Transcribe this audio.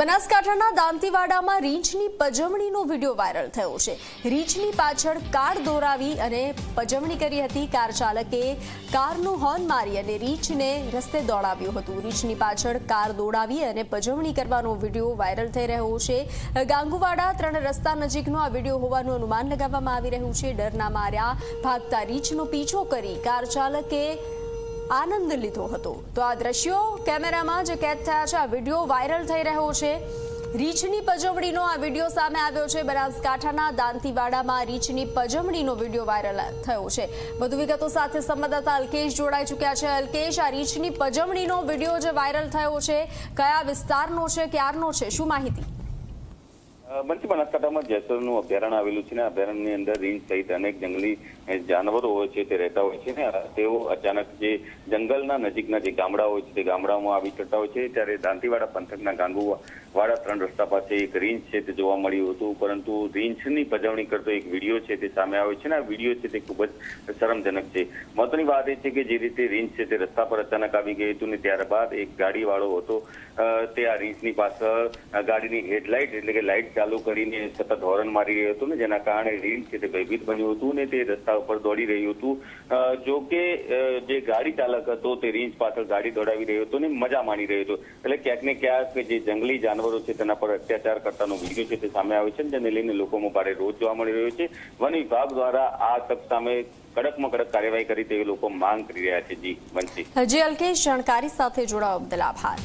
બનાસકાંઠાના દાંતીવાડામાં રીંછની પજવણીનો video viral થયો છે. રીંછની પાછળ કાર દોરાવી અને પજવણી કરી હતી કાર ચાલકે કારનું હોર્ન મારી અને રીંછને રસ્તે દોડાવ્યું હતું. રીંછની પાછળ કાર દોડાવી અને પજવણી કરવાનો વીડિયો વાયરલ થઈ રહ્યો છે. ગાંગુવાડા ત્રણ રસ્તા નજીકનો આ વીડિયો હોવાનું અનુમાન લગાવવામાં આવી રહ્યું છે. ડરના માર્યા, ભાગતા રીંછનો પીછો કરી કાર ચાલકે આનંદ લીધો હતો. તો આ દ્રશ્યો કેમેરામાં જે કેદ થયા છે. આ વીડિયો વાયરલ થઈ રહ્યો છે. રીંછની પજવણીનો આ વીડિયો સામે આવ્યો છે. બનાસકાંઠાના દાંતીવાડામાં રીછની પજવણીનો વીડિયો વાયરલ થયો છે. વધુ વિગતો સાથે સંવાદદાતા અલ્કેશ જોડાઈ ચૂક્યા છે. અલ્કેશ, આ રીંછની પજવણીનો વીડિયો જે વાયરલ થયો છે. કયા વિસ્તારનો છે? ક્યારનો છે? શું માહિતી? બંસી બનાસકાંઠામાં જેસરનું અભયારણ્ય આવેલું છે ને અભયારણ્યની અંદર રીંછ સહિત અનેક જંગલી જાનવરો હોય છે તે રહેતા હોય છે ને તેઓ અચાનક જે જંગલના નજીકના જે ગામડાઓ હોય છે તે ગામડાઓમાં આવી ચડતા હોય છે. ત્યારે દાંતીવાડા પંથકના ગાંગુવાડા ત્રણ રસ્તા પાસે એક રીંછ છે તે જોવા મળ્યું હતું. પરંતુ રીંછની પજવણી કરતો એક વીડિયો છે તે સામે આવ્યો છે ને આ વીડિયો છે તે ખૂબ જ શરમજનક છે. મહત્વની વાત એ છે કે જે રીતે રીંછ છે તે રસ્તા પર અચાનક આવી ગયું હતું ને ત્યારબાદ એક ગાડીવાળો હતો. તે આ રીંછની પાછળ ગાડીની હેડલાઇટ એટલે કે લાઇટ ચાલુ કરીને સતત હોર્ન મારી રહ્યો હતો ને, જેના કારણે રીંછ છે તે ભયભીત બન્યું હતું ને તે રસ્તા ઉપર દોડી રહ્યું હતું. જો કે જે ગાડી ચાલક હતો તે રીંચ પાછળ ગાડી દોડાવી રહ્યો હતો ને મજા માણી રહ્યો હતો. એટલે ક્યાંક ને ક્યાંક જે જંગલી જાનવરો છે તેના પર અત્યાચાર કરતાનો વીડિયો છે તે સામે આવે છે જેને લઈને લોકોમાં ભારે રોજ જોવા મળી રહ્યો છે. વન વિભાગ દ્વારા આ તક સામે કડકમાં કડક કાર્યવાહી કરી તેવી લોકો માંગ કરી રહ્યા છે. જી, વંશી. હજી અલ્કેશ, જાણકારી સાથે જોડાવા બદલ આભાર.